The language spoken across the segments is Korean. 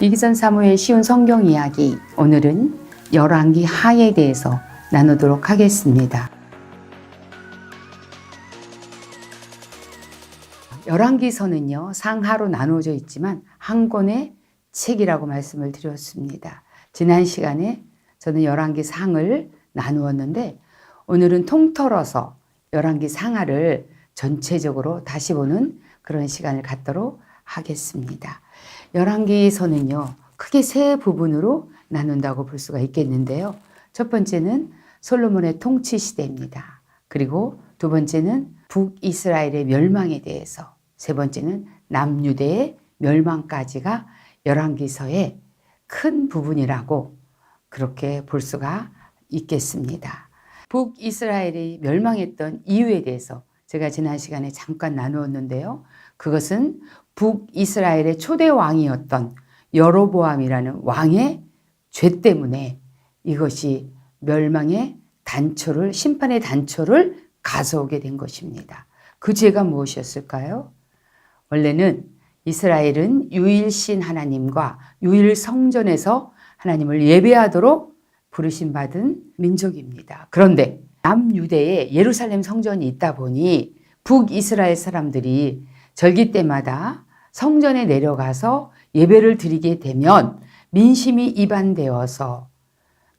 이기전 사무의 쉬운 성경 이야기 오늘은 열왕기 하에 대해서 나누도록 하겠습니다. 열왕기서는요 상하로 나누어져 있지만 한 권의 책이라고 말씀을 드렸습니다. 지난 시간에 저는 열왕기 상을 나누었는데 오늘은 통틀어서 열왕기 상하를 전체적으로 다시 보는 그런 시간을 갖도록 하겠습니다. 열왕기서는요 크게 세 부분으로 나눈다고 볼 수가 있겠는데요. 첫 번째는 솔로몬의 통치 시대입니다. 그리고 두 번째는 북이스라엘의 멸망에 대해서, 세 번째는 남유대의 멸망까지가 열왕기서의 큰 부분이라고 그렇게 볼 수가 있겠습니다. 북이스라엘이 멸망했던 이유에 대해서 제가 지난 시간에 잠깐 나누었는데요. 그것은 북이스라엘의 초대 왕이었던 여로보암이라는 왕의 죄 때문에 이것이 멸망의 단초를 심판의 단초를 가져오게 된 것입니다. 그 죄가 무엇이었을까요? 원래는 이스라엘은 유일신 하나님과 유일 성전에서 하나님을 예배하도록 부르심 받은 민족입니다. 그런데 남유대에 예루살렘 성전이 있다 보니 북이스라엘 사람들이 절기 때마다 성전에 내려가서 예배를 드리게 되면 민심이 이반되어서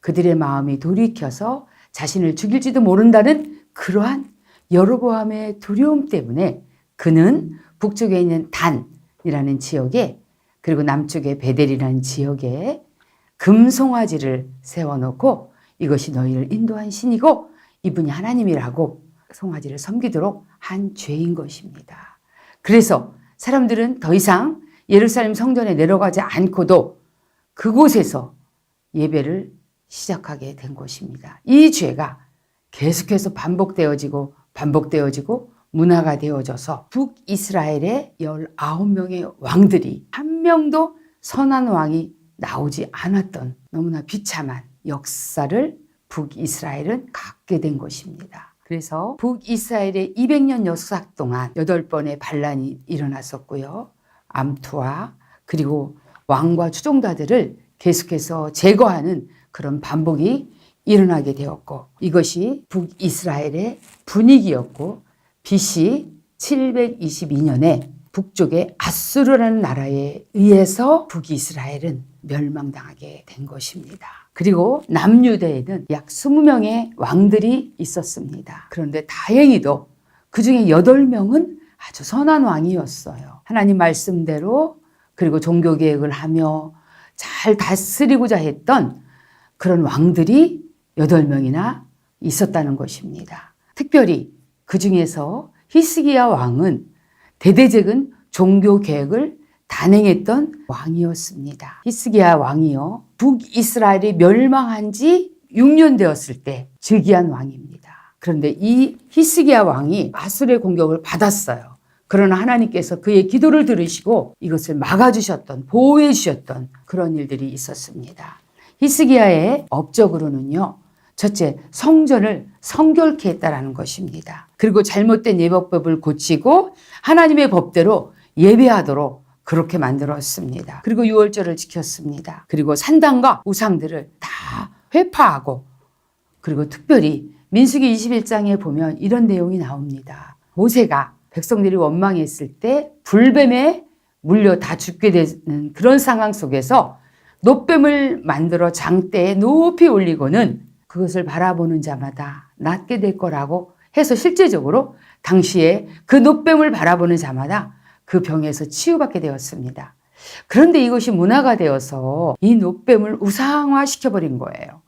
그들의 마음이 돌이켜서 자신을 죽일지도 모른다는 그러한 여로보암의 두려움 때문에 그는 북쪽에 있는 단이라는 지역에 그리고 남쪽에 베델이라는 지역에 금송아지를 세워놓고 이것이 너희를 인도한 신이고 이분이 하나님이라고 송아지를 섬기도록 한 죄인 것입니다. 그래서 사람들은 더 이상 예루살렘 성전에 내려가지 않고도 그곳에서 예배를 시작하게 된 것입니다. 이 죄가 계속해서 반복되어지고 반복되어지고 문화가 되어져서 북이스라엘의 19명의 왕들이 한 명도 선한 왕이 나오지 않았던 너무나 비참한 역사를 북이스라엘은 갖게 된 것입니다. 그래서 북이스라엘의 200년 역사 동안 8번의 반란이 일어났었고요. 암투와 그리고 왕과 추종자들을 계속해서 제거하는 그런 반복이 일어나게 되었고 이것이 북이스라엘의 분위기였고 BC 722년에 북쪽의 아수르라는 나라에 의해서 북이스라엘은 멸망당하게 된 것입니다. 그리고 남유대에는 약 20명의 왕들이 있었습니다. 그런데 다행히도 그 중에 8명은 아주 선한 왕이었어요. 하나님 말씀대로 그리고 종교 계획을 하며 잘 다스리고자 했던 그런 왕들이 8명이나 있었다는 것입니다. 특별히 그 중에서 히스기야 왕은 대대적인 종교 계획을 단행했던 왕이었습니다. 히스기야 왕이요. 북이스라엘이 멸망한 지 6년 되었을 때 즉위한 왕입니다. 그런데 이 히스기야 왕이 아술의 공격을 받았어요. 그러나 하나님께서 그의 기도를 들으시고 이것을 막아주셨던, 보호해 주셨던 그런 일들이 있었습니다. 히스기야의 업적으로는요, 첫째, 성전을 성결케 했다라는 것입니다. 그리고 잘못된 예법법을 고치고 하나님의 법대로 예배하도록 그렇게 만들었습니다. 그리고 유월절을 지켰습니다. 그리고 산당과 우상들을 다 회파하고 그리고 특별히 민수기 21장에 보면 이런 내용이 나옵니다. 모세가 백성들이 원망했을 때 불뱀에 물려 다 죽게 되는 그런 상황 속에서 노뱀을 만들어 장대에 높이 올리고는 그것을 바라보는 자마다 낫게 될 거라고 해서 실제적으로 당시에 그 노뱀을 바라보는 자마다 그 병에서 치유받게 되었습니다. 그런데 이것이 문화가 되어서 이 노뱀을 우상화 시켜버린 거예요.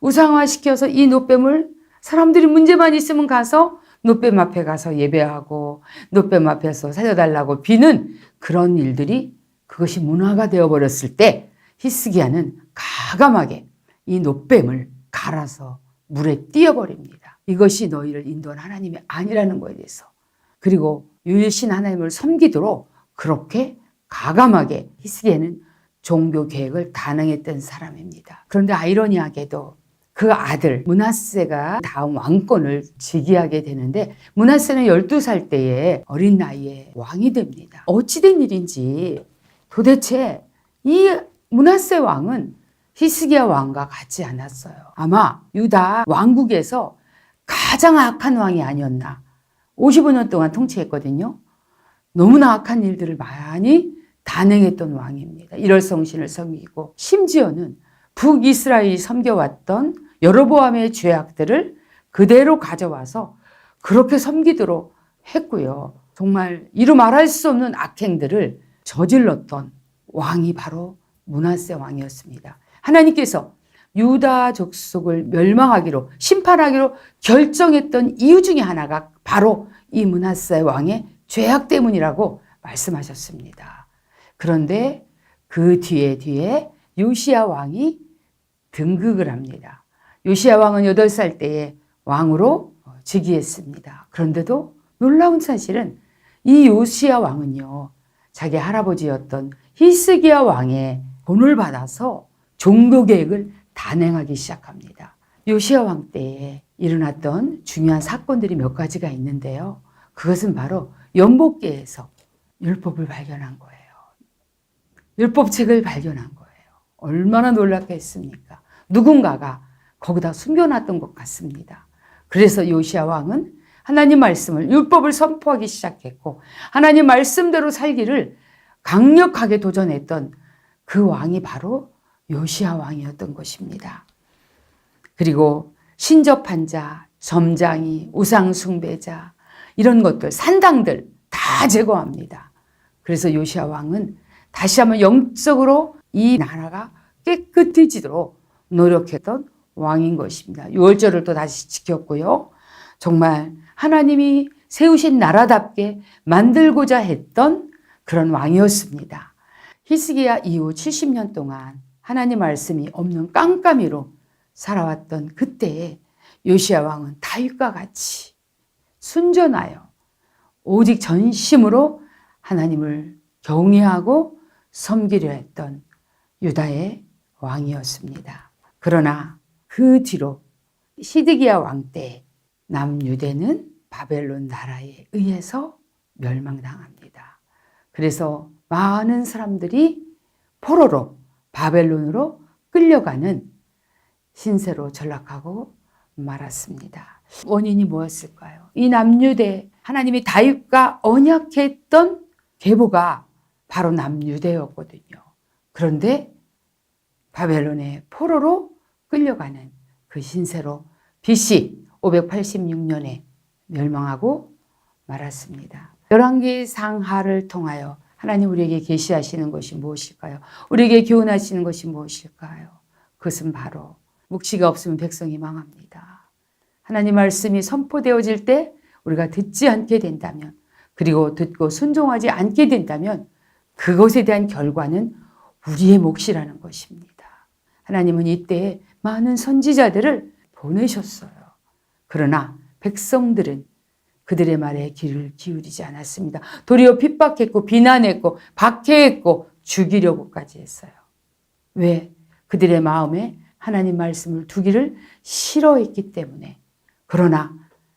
우상화 시켜서 이 노뱀을 사람들이 문제만 있으면 가서 노뱀 앞에 가서 예배하고 노뱀 앞에서 살려달라고 비는 그런 일들이 그것이 문화가 되어버렸을 때 히스기야는 가감하게 이 노뱀을 갈아서 물에 띄어버립니다. 이것이 너희를 인도한 하나님이 아니라는 것에 대해서. 그리고 유일신 하나님을 섬기도록 그렇게 가감하게 히스기야는 종교 계획을 단행했던 사람입니다. 그런데 아이러니하게도 그 아들 문하세가 다음 왕권을 즉위하게 되는데 문하세는 12살 때에 어린 나이에 왕이 됩니다. 어찌된 일인지 도대체 이 문하세 왕은 히스기야 왕과 같지 않았어요. 아마 유다 왕국에서 가장 악한 왕이 아니었나. 55년 동안 통치했거든요. 너무나 악한 일들을 많이 단행했던 왕입니다. 일월 성신을 섬기고 심지어는 북이스라엘이 섬겨왔던 여로보암의 죄악들을 그대로 가져와서 그렇게 섬기도록 했고요. 정말 이루 말할 수 없는 악행들을 저질렀던 왕이 바로 문하세 왕이었습니다. 하나님께서 유다 족속을 멸망하기로 심판하기로 결정했던 이유 중에 하나가 바로 이 문하세 왕의 죄악 때문이라고 말씀하셨습니다. 그런데 그 뒤에 뒤에 요시야 왕이 등극을 합니다. 요시야 왕은 8살 때에 왕으로 즉위했습니다. 그런데도 놀라운 사실은 이 요시야 왕은요. 자기 할아버지였던 히스기야 왕의 본을 받아서 종교 계획을 단행하기 시작합니다. 요시야 왕 때에 일어났던 중요한 사건들이 몇 가지가 있는데요. 그것은 바로 연복계에서 율법을 발견한 거예요. 율법책을 발견한 거예요. 얼마나 놀랐겠습니까? 누군가가 거기다 숨겨놨던 것 같습니다. 그래서 요시야 왕은 하나님 말씀을 율법을 선포하기 시작했고 하나님 말씀대로 살기를 강력하게 도전했던 그 왕이 바로 요시야 왕이었던 것입니다. 그리고 신접한 자, 점장이, 우상숭배자 이런 것들 산당들 다 제거합니다. 그래서 요시야 왕은 다시 한번 영적으로 이 나라가 깨끗해지도록 노력했던 왕인 것입니다. 유월절을 또 다시 지켰고요. 정말 하나님이 세우신 나라답게 만들고자 했던 그런 왕이었습니다. 히스기야 이후 70년 동안 하나님 말씀이 없는 깜깜이로 살아왔던 그때에 요시야 왕은 다윗과 같이 순전하여 오직 전심으로 하나님을 경외하고 섬기려 했던 유다의 왕이었습니다. 그러나 그 뒤로 시드기야 왕 때 남유대는 바벨론 나라에 의해서 멸망당합니다. 그래서 많은 사람들이 포로로 바벨론으로 끌려가는 신세로 전락하고 말았습니다. 원인이 뭐였을까요? 이 남유대 하나님이 다윗과 언약했던 계보가 바로 남유대였거든요. 그런데 바벨론의 포로로 끌려가는 그 신세로 BC 586년에 멸망하고 말았습니다. 열왕기 상하를 통하여 하나님 우리에게 계시하시는 것이 무엇일까요? 우리에게 교훈하시는 것이 무엇일까요? 그것은 바로 묵시가 없으면 백성이 망합니다. 하나님 말씀이 선포되어질 때 우리가 듣지 않게 된다면 그리고 듣고 순종하지 않게 된다면 그것에 대한 결과는 우리의 몫이라는 것입니다. 하나님은 이때 많은 선지자들을 보내셨어요. 그러나 백성들은 그들의 말에 귀를 기울이지 않았습니다. 도리어 핍박했고 비난했고 박해했고 죽이려고까지 했어요. 왜? 그들의 마음에 하나님 말씀을 두기를 싫어했기 때문에. 그러나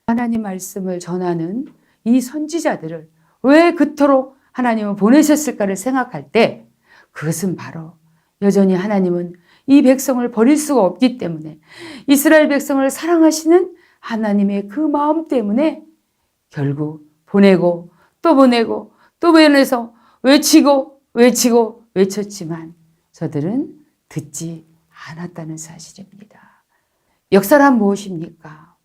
하나님 말씀을 전하는 이 선지자들을 왜 그토록 하나님은 보내셨을까를 생각할 때 그것은 바로 여전히 하나님은 이 백성을 버릴 수가 없기 때문에 이스라엘 백성을 사랑하시는 하나님의 그 마음 때문에 결국 보내고 또 보내고 또 보내서 외치고 외치고 외쳤지만 저들은 듣지 않았다는 사실입니다. 역사란 무엇입니까?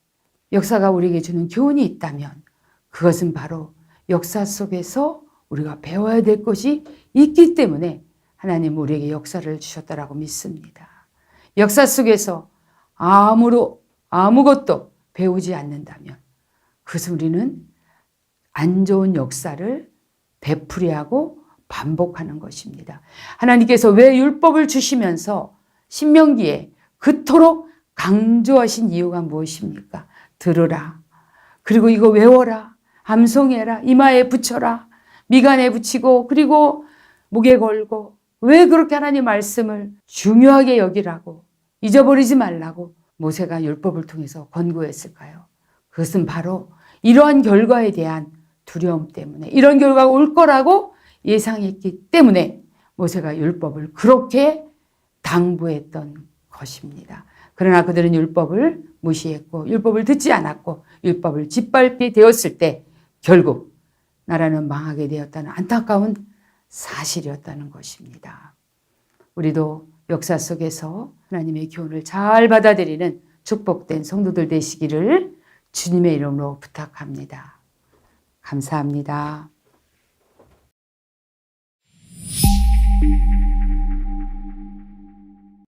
역사가 우리에게 주는 교훈이 있다면 그것은 바로 역사 속에서 우리가 배워야 될 것이 있기 때문에 하나님 우리에게 역사를 주셨다라고 믿습니다. 역사 속에서 아무로 아무것도 배우지 않는다면 그것은 우리는 안 좋은 역사를 되풀이하고 반복하는 것입니다. 하나님께서 왜 율법을 주시면서 신명기에 그토록 강조하신 이유가 무엇입니까? 들으라. 그리고 이거 외워라. 암송해라. 이마에 붙여라. 미간에 붙이고 그리고 목에 걸고 왜 그렇게 하나님 말씀을 중요하게 여기라고 잊어버리지 말라고 모세가 율법을 통해서 권고했을까요? 그것은 바로 이러한 결과에 대한 두려움 때문에 이런 결과가 올 거라고 예상했기 때문에 모세가 율법을 그렇게 당부했던 것입니다. 그러나 그들은 율법을 무시했고 율법을 듣지 않았고 율법을 짓밟게 되었을 때 결국 나라는 망하게 되었다는 안타까운 사실이었다는 것입니다. 우리도 역사 속에서 하나님의 교훈을 잘 받아들이는 축복된 성도들 되시기를 주님의 이름으로 부탁합니다. 감사합니다.